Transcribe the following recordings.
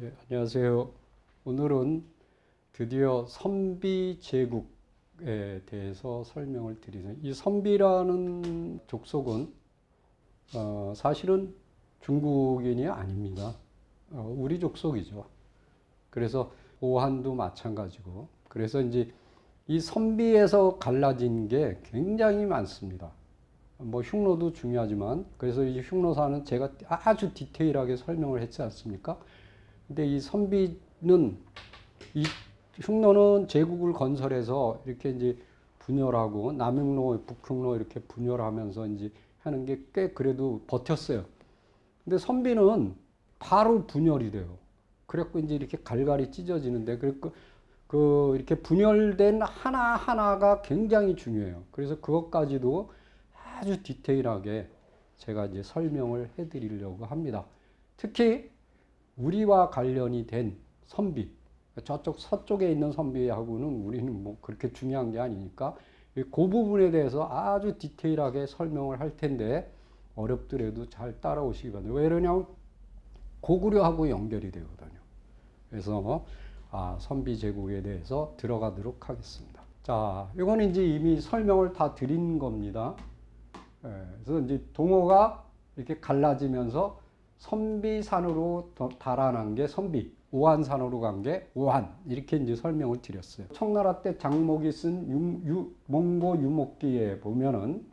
예, 안녕하세요. 오늘은 드디어 선비 제국에 대해서 설명을 드리는 이 선비라는 족속은 어, 사실은 중국인이 아닙니다. 어, 우리 족속이죠. 그래서 오한도 마찬가지고 그래서 이제 이 선비에서 갈라진 게 굉장히 많습니다. 뭐 흉노도 중요하지만 그래서 이 흉노사는 제가 아주 디테일하게 설명을 했지 않습니까? 근데 이 선비는 이 흉노는 제국을 건설해서 이렇게 이제 분열하고 남흉노, 북흉노 이렇게 분열하면서 이제 하는 게 꽤 그래도 버텼어요. 근데 선비는 바로 분열이 돼요. 그래갖고 이제 이렇게 갈갈이 찢어지는데 그, 그 이렇게 분열된 하나 하나가 굉장히 중요해요. 그래서 그것까지도 아주 디테일하게 제가 이제 설명을 해드리려고 합니다. 특히 우리와 관련이 된 선비, 저쪽 서쪽에 있는 선비하고는 우리는 뭐 그렇게 중요한 게 아니니까 그 부분에 대해서 아주 디테일하게 설명을 할 텐데 어렵더라도 잘 따라오시기 바랍니다. 왜 그러냐면 고구려하고 연결이 되거든요. 그래서 아, 선비 제국에 대해서 들어가도록 하겠습니다. 자, 이거는 이제 이미 설명을 다 드린 겁니다. 예, 그래서 이제 동호가 이렇게 갈라지면서 선비산으로 달아난 게 선비, 오한산으로 간 게 오한 이렇게 이제 설명을 드렸어요. 청나라 때 장목이 쓴 유, 유, 몽고 유목기에 보면은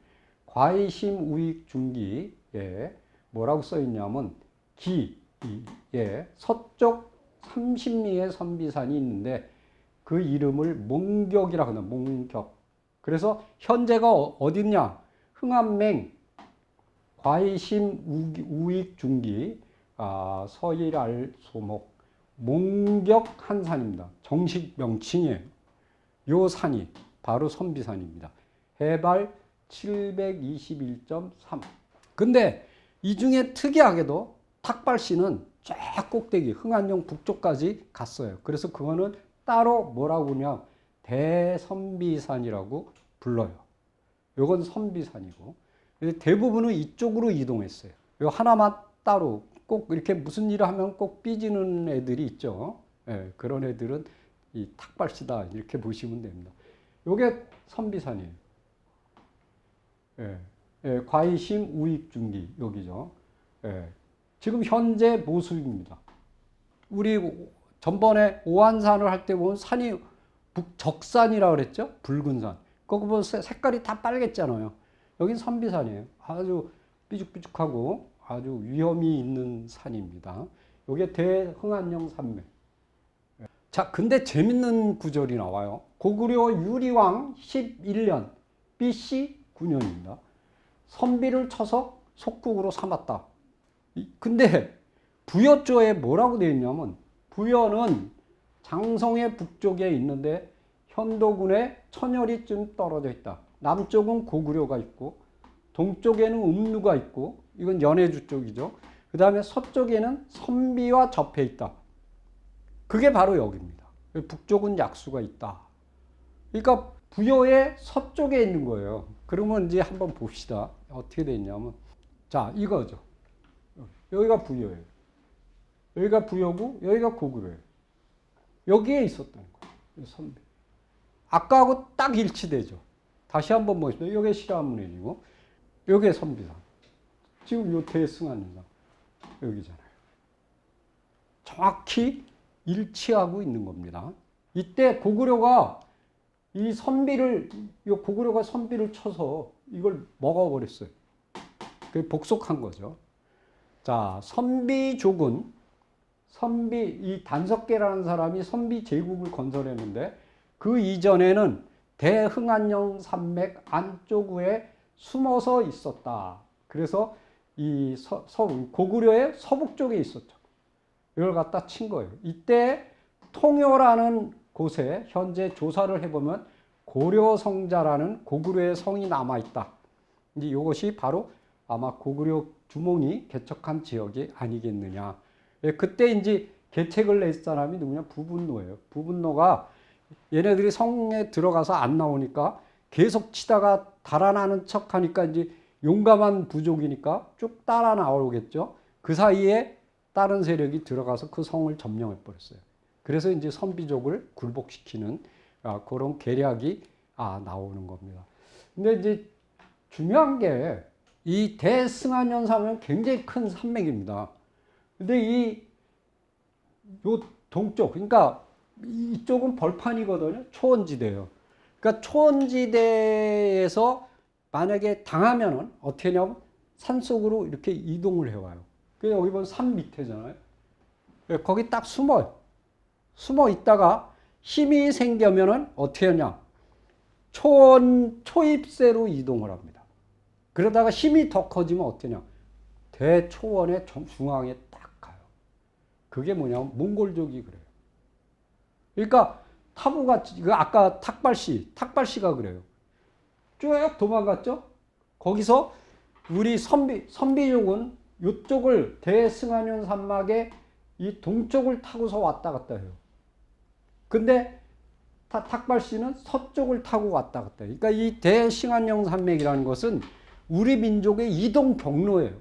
과이심 우익 중기에 뭐라고 써 있냐면 기에 서쪽 30리의 선비산이 있는데 그 이름을 몽격이라고 합니다. 몽격. 그래서 현재가 어- 어딨냐? 흥암맹 과이심 우익 중기 아, 서일알 소목 몽격 한 산입니다. 정식 명칭이에요. 요 산이 바로 선비산입니다. 해발 721.3. 근데 이 중에 특이하게도 탁발씨는 쫙 꼭대기 흥안령 북쪽까지 갔어요. 그래서 그거는 따로 뭐라고 그러냐 대선비산이라고 불러요. 요건 선비산이고 대부분은 이쪽으로 이동했어요. 요 하나만 따로 꼭 이렇게 무슨 일을 하면 꼭 삐지는 애들이 있죠. 예, 그런 애들은 이 탁발시다 이렇게 보시면 됩니다. 요게 선비산이에요. 예, 예, 과이심 우익중기 여기죠. 예, 지금 현재 모습입니다. 우리 전번에 오한산을 할 때 보면 산이 북적산이라고 그랬죠? 붉은 산. 거기 보면 색깔이 다 빨갰잖아요. 여긴 선비산이에요. 아주 삐죽삐죽하고 아주 위험이 있는 산입니다. 이게 대흥안령 산맥. 자, 근데 재밌는 구절이 나와요. 고구려 유리왕 11년 BC 9년입니다. 선비를 쳐서 속국으로 삼았다. 근데 부여조에 뭐라고 되어 있냐면 부여는 장성의 북쪽에 있는데 현도군의 천여리쯤 떨어져 있다. 남쪽은 고구려가 있고 동쪽에는 음루가 있고 이건 연해주 쪽이죠. 그 다음에 서쪽에는 선비와 접해 있다. 그게 바로 여기입니다. 북쪽은 약수가 있다. 그러니까 부여의 서쪽에 있는 거예요. 그러면 이제 한번 봅시다. 어떻게 돼 있냐면 자 이거죠. 여기가 부여예요. 여기가 부여고 여기가 고구려예요. 여기에 있었던 거예요. 선비. 아까하고 딱 일치되죠. 다시 한번 보겠습니다. 여기 실화문이고 여기 선비산. 지금 요 대승하는상 여기잖아요. 정확히 일치하고 있는 겁니다. 이때 고구려가 이 선비를 이 고구려가 선비를 쳐서 이걸 먹어버렸어요. 그 복속한 거죠. 자, 선비족은 선비 이 단석계라는 사람이 선비 제국을 건설했는데 그 이전에는 대흥안령 산맥 안쪽에 숨어서 있었다. 그래서 이 서, 서, 고구려의 서북 쪽에 있었죠. 이걸 갖다 친 거예요. 이때 통요라는 곳에 현재 조사를 해보면 고려성자라는 고구려의 성이 남아있다. 이제 이것이 바로 아마 고구려 주몽이 개척한 지역이 아니겠느냐. 예, 그때 이제 계책을 낸 사람이 누구냐? 부분노예요. 부분노가 얘네들이 성에 들어가서 안 나오니까 계속 치다가 달아나는 척 하니까 이제 용감한 부족이니까 쭉 따라 나오겠죠. 그 사이에 다른 세력이 들어가서 그 성을 점령해 버렸어요. 그래서 이제 선비족을 굴복시키는 아, 그런 계략이 아, 나오는 겁니다. 근데 이제 중요한 게 이 대승한연 산맥은 굉장히 큰 산맥입니다. 근데 이 요 동쪽 그러니까 이쪽은 벌판이거든요. 초원지대예요. 그러니까 초원지대에서 만약에 당하면은 어떻게 하냐면 산속으로 이렇게 이동을 해와요. 그 여기 보면 산 밑에잖아요. 예, 거기 딱 숨어요. 숨어 있다가 힘이 생기면은 어떻게 하냐? 초원 초입세로 이동을 합니다. 그러다가 힘이 더 커지면 어떠냐? 대초원의 정- 중앙에 딱 가요. 그게 뭐냐면 몽골족이 그래요. 그러니까 타부가 그 아까 탁발씨, 탁발씨가 그래요. 쭉 도망갔죠? 거기서 우리 선비 선비족은 이쪽을 대승하년 산막의 이 동쪽을 타고서 왔다 갔다 해요. 근데 타- 탁발씨는 서쪽을 타고 왔다 갔다 해요. 그러니까 이 대승한영 산맥이라는 것은 우리 민족의 이동 경로예요.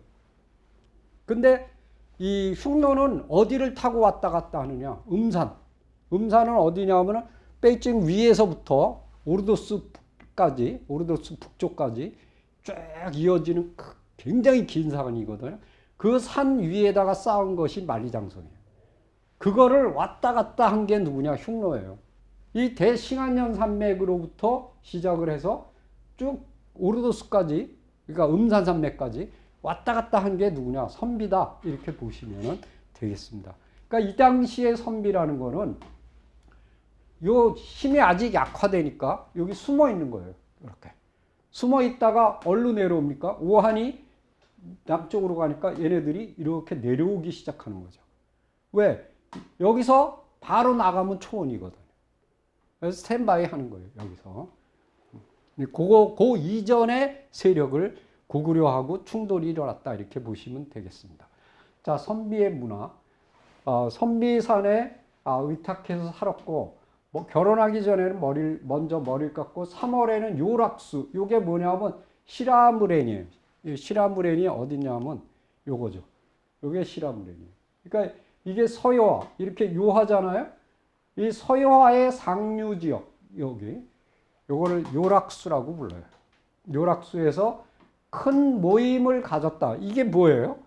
근데 이 흉노는 어디를 타고 왔다 갔다 하느냐? 음산. 음산은 어디냐면은 베이징 위에서부터 오르도스까지, 오르도스 북쪽까지 쭉 이어지는 크- 굉장히 긴 산이거든요. 그 산 위에다가 쌓은 것이 만리장성이에요. 그거를 왔다 갔다 한 게 누구냐? 흉노예요. 이 대싱안년 산맥으로부터 시작을 해서 쭉 오르도스까지, 그러니까 음산 산맥까지 왔다 갔다 한 게 누구냐? 선비다. 이렇게 보시면 되겠습니다. 그러니까 이 당시의 선비라는 거는 요 힘이 아직 약화되니까 여기 숨어 있는 거예요. 이렇게. 숨어 있다가 얼로 내려옵니까? 오한이 남쪽으로 가니까 얘네들이 이렇게 내려오기 시작하는 거죠. 왜? 여기서 바로 나가면 초원이거든요. 그래서 스탠바이 하는 거예요, 여기서. 그거, 그 이전의 세력을 고구려하고 충돌이 일어났다. 이렇게 보시면 되겠습니다. 자, 선비의 문화. 어, 선비산에 아, 의탁해서 살았고, 뭐 결혼하기 전에는 머리를, 먼저 머리를 깎고, 3월에는 요락수. 요게 뭐냐면 시라무렌이에요. 이 시라무렌이 어디냐면 요거죠. 요게 시라무렌이에요. 그러니까 이게 서여화. 이렇게 요하잖아요. 이 서여화의 상류 지역, 여기. 요거를 요락수라고 불러요. 요락수에서 큰 모임을 가졌다. 이게 뭐예요?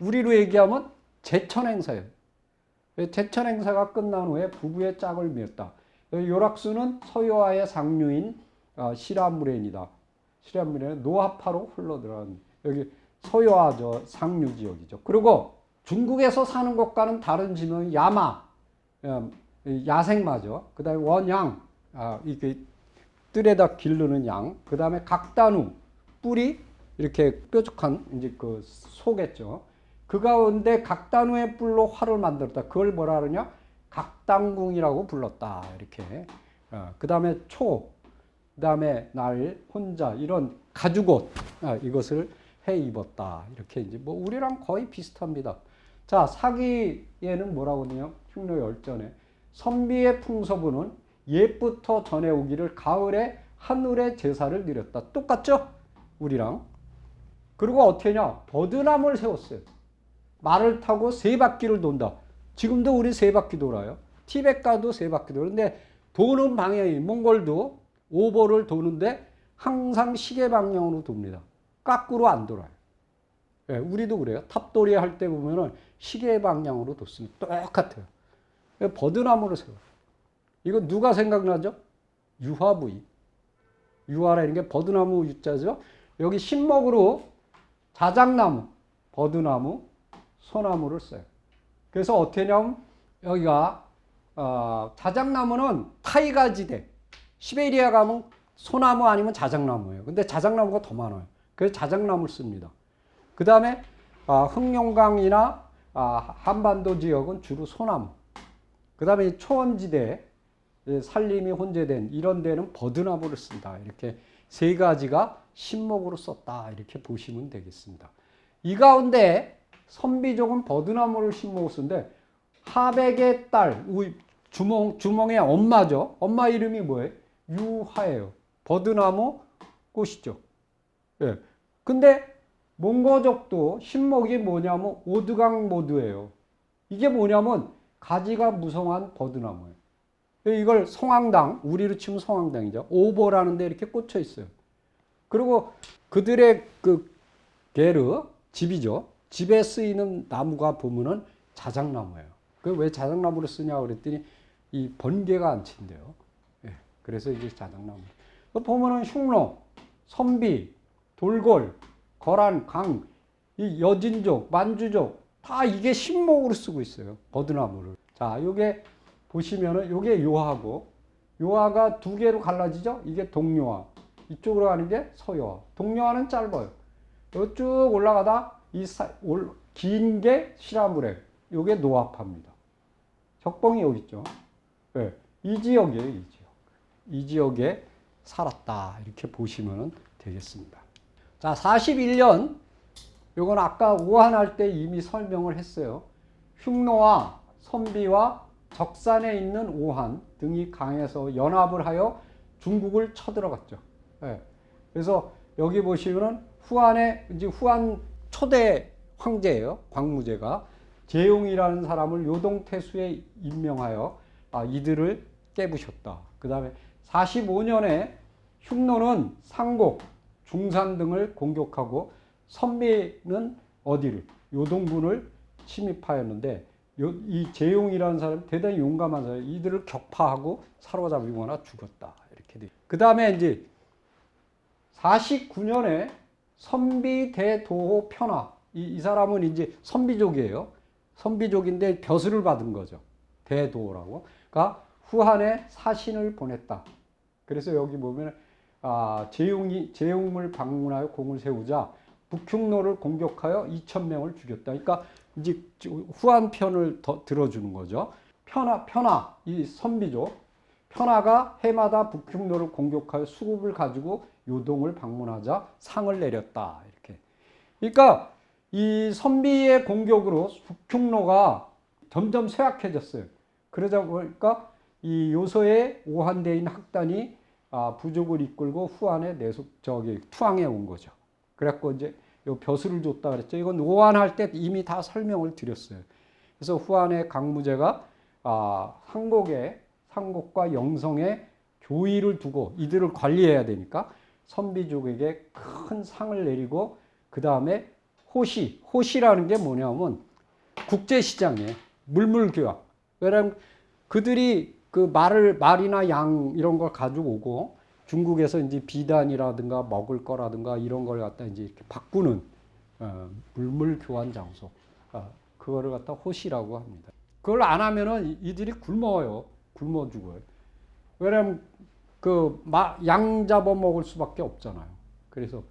우리로 얘기하면 제천 행사예요. 제천 행사가 끝난 후에 부부의 짝을 맺었다. 요락수는 서여화의 상류인 어, 시라무렌이다. 시라무렌은 노하파로 흘러들어간 여기 서여화 저 상류 지역이죠. 그리고 중국에서 사는 것과는 다른 지명이 야마, 어, 야생마죠. 그 다음에 원양, 아, 이게 뜰에다 기르는 양. 그 다음에 각단우, 뿌리 이렇게 뾰족한 이제 그 소겠죠. 그 가운데 각단우의 뿔로 활을 만들었다. 그걸 뭐라 그러냐? 각당궁이라고 불렀다. 이렇게. 어, 그 다음에 초, 그 다음에 날, 혼자, 이런 가죽옷, 아, 이것을 해 입었다. 이렇게 이제 뭐 우리랑 거의 비슷합니다. 자, 사기에는 뭐라고 하냐요? 흉노 열전에. 선비의 풍서부는 옛부터 전해오기를 가을에 하늘의 제사를 드렸다. 똑같죠? 우리랑. 그리고 어떻게 했냐? 버드나무를 세웠어요. 말을 타고 세 바퀴를 돈다. 지금도 우리 세 바퀴 돌아요. 티벳 가도 세 바퀴. 근데 도는 방향이 몽골도 오버를 도는데 항상 시계 방향으로 돕니다. 까꾸로 안 돌아요. 예, 우리도 그래요. 탑돌이 할 때 보면은 시계 방향으로 돕습니다. 똑같아요. 예, 버드나무를 세워요. 이거 누가 생각나죠? 유화부이. 유화라는 게 버드나무 유자죠. 여기 신목으로 자작나무, 버드나무, 소나무를 써요. 그래서 어떻게 하냐면 여기가 어, 자작나무는 타이가지대, 시베리아 가면 소나무 아니면 자작나무예요. 근데 자작나무가 더 많아요. 그래서 자작나무를 씁니다. 그 다음에 아, 흑룡강이나 아, 한반도 지역은 주로 소나무. 그 다음에 초원지대, 예, 산림이 혼재된 이런 데는 버드나무를 쓴다. 이렇게 세 가지가 신목으로 썼다. 이렇게 보시면 되겠습니다. 이 가운데 선비족은 버드나무를 쓴데 하백의 딸, 주몽, 주몽의 엄마죠. 엄마 이름이 뭐예요? 유화예요. 버드나무 꽃이죠. 예. 근데 몽고족도 신목이 뭐냐면 오드강 모드예요. 이게 뭐냐면 가지가 무성한 버드나무예요. 이걸 성황당, 우리로 치면 성황당이죠. 오보라는 데 이렇게 꽂혀 있어요. 그리고 그들의 그 게르, 집이죠. 집에 쓰이는 나무가 보면은 자작나무예요. 그 왜 자작나무를 쓰냐 그랬더니 이 번개가 안 친대요. 예, 그래서 이제 자작나무. 그 보면은 흉노, 선비, 돌골, 거란, 강, 이 여진족, 만주족 다 이게 신목으로 쓰고 있어요. 버드나무를. 자, 요게 보시면은 요게 요하고 요하가 두 개로 갈라지죠? 이게 동요하. 이쪽으로 가는 게 서요하. 동요하는 짧아요. 요쭉 올라가다 이긴 게 시라무레. 요게 노합합니다. 적봉이 여기 있죠. 네, 이 지역이에요, 이 지역. 이 지역에 살았다. 이렇게 보시면 되겠습니다. 자, 41년. 요건 아까 오한할 때 이미 설명을 했어요. 흉노와 선비와 적산에 있는 오한 등이 강해서 연합을 하여 중국을 쳐들어갔죠. 네. 그래서 여기 보시면은 후한의 이제 후한 초대 황제예요. 광무제가 재용이라는 사람을 요동태수에 임명하여 아, 이들을 깨부셨다. 그 다음에 45년에 흉노는 상곡, 중산 등을 공격하고 선비는 어디를 요동군을 침입하였는데 요, 이 재용이라는 사람 대단히 용감한 사람 이들을 격파하고 사로잡히거나 죽었다 이렇게 돼. 그 다음에 이제 49년에 선비 대도호 편하 이, 이 사람은 이제 선비족이에요. 선비족인데 벼슬을 받은 거죠. 대도호라고. 그러니까 후한에 사신을 보냈다. 그래서 여기 보면 아, 재용이 재용을 방문하여 공을 세우자 북흉노를 공격하여 2천 명을 죽였다. 그러니까 이제 후한 편을 더 들어주는 거죠. 편하 편하 이 선비죠. 편하가 해마다 북흉노를 공격하여 수급을 가지고 요동을 방문하자 상을 내렸다. 이렇게. 그러니까 이 선비의 공격으로 북흉노가 점점 쇠약해졌어요. 그러다 보니까 이 요소의 오한대인 학단이 아, 부족을 이끌고 후한에 내속 저기 투항해 온 거죠. 그래갖고 이제 요 벼슬을 줬다 그랬죠. 이건 오한할 때 이미 다 설명을 드렸어요. 그래서 후한의 강무제가 아, 상곡에 상곡과 영성에 교의를 두고 이들을 관리해야 되니까 선비족에게 큰 상을 내리고 그 다음에 호시 호시라는 게 뭐냐면 국제시장에 물물교환. 왜냐면 그들이 그 말을 말이나 양 이런 걸 가지고 오고 중국에서 이제 비단이라든가 먹을 거라든가 이런 걸 갖다 이제 이렇게 바꾸는 어, 물물 교환 장소. 어, 그거를 갖다 호시라고 합니다. 그걸 안 하면은 이들이 굶어요. 굶어 죽어요. 왜냐면 그 양 잡아 먹을 수밖에 없잖아요. 그래서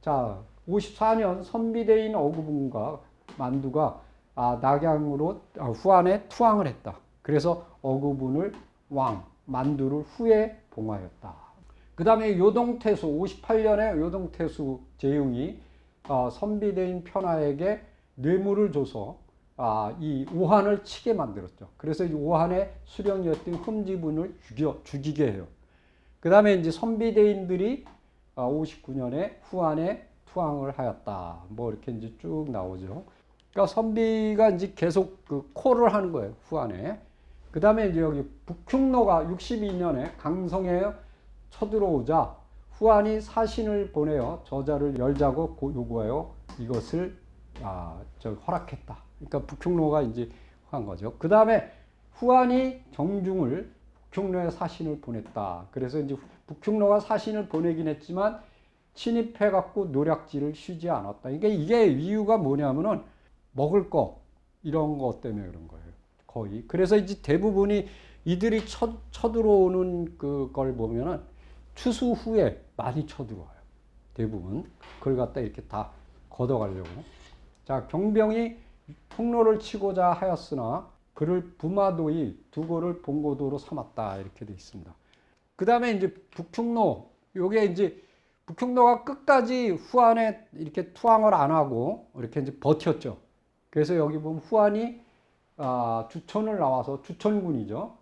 자 54년 선비대인 어구분과 만두가 아, 낙양으로 아, 후안에 투항을 했다. 그래서 어구분을 왕, 만두를 후에 봉하였다. 그 다음에 요동태수, 58년에 요동태수 제용이 어, 선비대인 편하에게 뇌물을 줘서 아, 이 오한을 치게 만들었죠. 그래서 이 오한의 수령이었던 흠지분을 죽여, 죽이게 해요. 그 다음에 이제 선비대인들이 59년에 아, 후한에 투항을 하였다. 뭐 이렇게 이제 쭉 나오죠. 그러니까 선비가 이제 계속 그 콜을 하는 거예요. 후한에. 그 다음에 이제 여기 북흉노가 62년에 강성에 쳐들어오자 후한이 사신을 보내어 저자를 열자고 요구하여 이것을 아, 저 허락했다. 그러니까 북흉노가 이제 한 거죠. 그 다음에 후한이 정중을 북흉노에 사신을 보냈다. 그래서 이제 북흉노가 사신을 보내긴 했지만 침입해갖고 노략질을 쉬지 않았다. 그러니까 이게 이유가 뭐냐면은 먹을 거 이런 것 때문에 그런 거예요. 거의. 그래서 이제 대부분이 이들이 쳐, 쳐들어오는 그걸 보면은 추수 후에 많이 쳐들어와요. 대부분. 그걸 갖다 이렇게 다 걷어가려고. 자, 경병이 통로를 치고자 하였으나 그를 부마도이 두고를 본고도로 삼았다. 이렇게 돼 있습니다. 그 다음에 이제 북흉로, 요게 이제 북흉노가 끝까지 후한에 이렇게 투항을 안 하고 이렇게 이제 버텼죠. 그래서 여기 보면 후한이 아, 주천을 나와서 주천군이죠.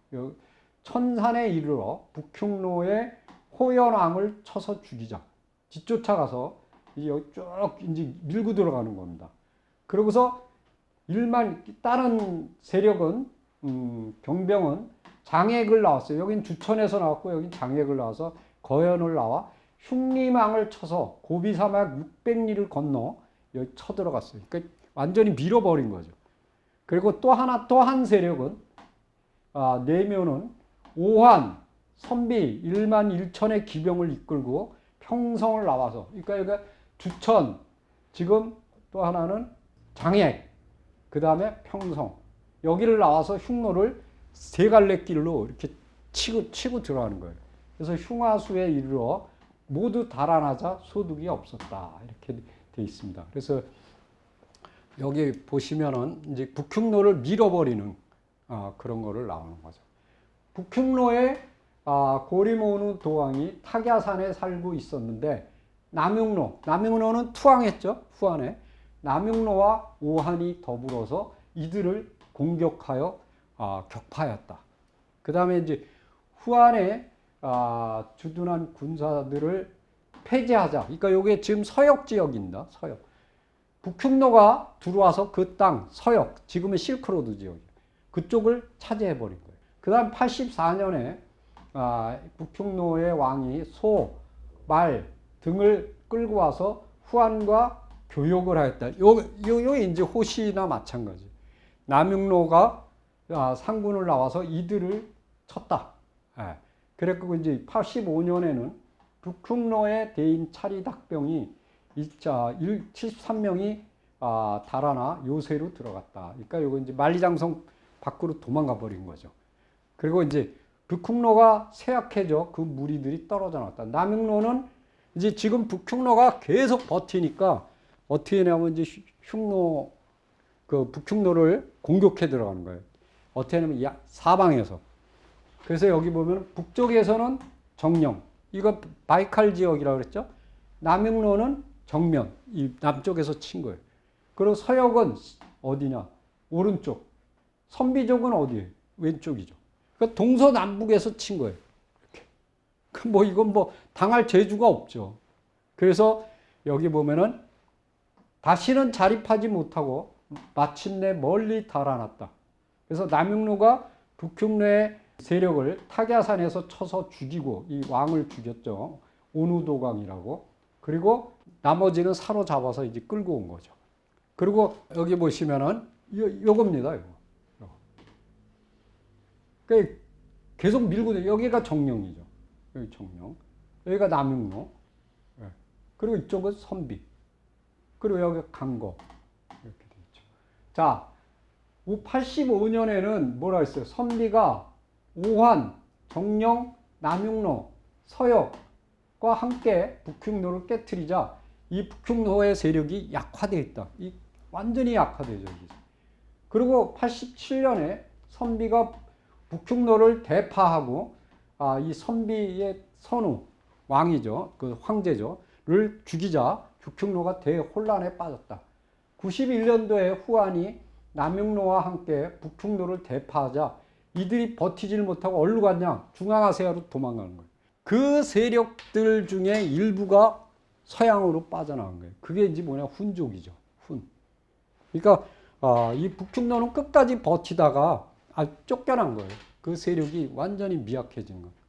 천산에 이르러 북흉로의 호연왕을 쳐서 죽이자. 뒤쫓아가서 여기 쭉 이제 밀고 들어가는 겁니다. 그러고서 일만 다른 세력은 음, 경병은 장액을 나왔어요. 여긴 주천에서 나왔고 여긴 장액을 나와서 거연을 나와 흉리망을 쳐서 고비사막 600리를 건너 여기 쳐들어갔어요. 그러니까 완전히 밀어버린 거죠. 그리고 또 하나 또 한 세력은 아, 내면은 오한 선비 1만 1천의 기병을 이끌고 평성을 나와서 그러니까 여기가 주천 지금 또 하나는 장액 그 다음에 평성 여기를 나와서 흉노를 세 갈래 길로 이렇게 치고 치고 들어가는 거예요. 그래서 흉화수에 이르러 모두 달아나자 소득이 없었다 이렇게 돼 있습니다. 그래서 여기 보시면은 이제 북흉로를 밀어버리는 아, 그런 거를 나오는 거죠. 북흉로에 아, 고리모누 도왕이 타갸산에 살고 있었는데 남흉로, 남흉로는 투항했죠. 후한에 남흉로와 오한이 더불어서 이들을 공격하여 아, 격파하였다. 그 다음에 이제 후한에 아, 주둔한 군사들을 폐지하자. 그러니까 이게 지금 서역 지역입니다. 서역. 북흉로가 들어와서 그 땅, 서역, 지금의 실크로드 지역, 그쪽을 차지해 버린 거예요. 그 다음 84년에 아, 북흉로의 왕이 소, 말 등을 끌고 와서 후한과 교역을 하였다. 요, 요, 요 이제 호시나 마찬가지. 남흉로가 아, 상군을 나와서 이들을 쳤다. 예. 그랬고 이제 85년에는 북흉로의 대인 차리닭병이 2차 73명이 아, 달아나 요새로 들어갔다. 그러니까 요거 이제 만리장성 밖으로 도망가 버린 거죠. 그리고 이제 북흉로가 쇠약해져 그 무리들이 떨어져 나왔다. 남흉로는 이제 지금 북흉로가 계속 버티니까 어떻게 하냐면 이제 흉노 그 북흉로를 공격해 들어가는 거예요. 어떻게 하냐면 야- 사방에서. 그래서 여기 보면 북쪽에서는 정령, 이거 바이칼 지역이라고 그랬죠. 남흉로는 정면, 이 남쪽에서 친 거예요. 그리고 서역은 어디냐? 오른쪽. 선비족은 어디에? 왼쪽이죠. 그러니까 동서남북에서 친 거예요. 이렇게. 그뭐 이건 뭐 당할 재주가 없죠. 그래서 여기 보면은 다시는 자립하지 못하고 마침내 멀리 달아났다. 그래서 남흉로가 북흉로의 세력을 타갸산에서 쳐서 죽이고 이 왕을 죽였죠. 온우도강이라고. 그리고 나머지는 사로잡아서 이제 끌고 온 거죠. 그리고 여기 보시면은 요, 요겁니다. 요거. 그러니까 계속 밀고 내- 여기가 정령이죠. 여기 정령. 여기가 남흉로. 예. 그리고 이쪽은 선비. 그리고 여기가 강거. 이렇게 돼 있죠. 자, 85년에는 뭐라 했어요? 선비가 오환, 정령, 남흉로, 서역과 함께 북흉로를 깨뜨리자 이 북흉로의 세력이 약화되어 있다. 이 완전히 약화되죠. 그리고 87년에 선비가 북흉로를 대파하고 아, 이 선비의 선우 왕이죠. 그 황제죠.를 죽이자 북흉로가 대혼란에 빠졌다. 91년도에 후안이 남흉로와 함께 북흉로를 대파하자 이들이 버티질 못하고 어디로 갔냐? 중앙아시아로 도망가는 거예요. 그 세력들 중에 일부가 서양으로 빠져나간 거예요. 그게 이제 뭐냐? 훈족이죠. 훈. 그러니까 아, 이 북흉로는 끝까지 버티다가 아, 쫓겨난 거예요. 그 세력이 완전히 미약해진 거예요.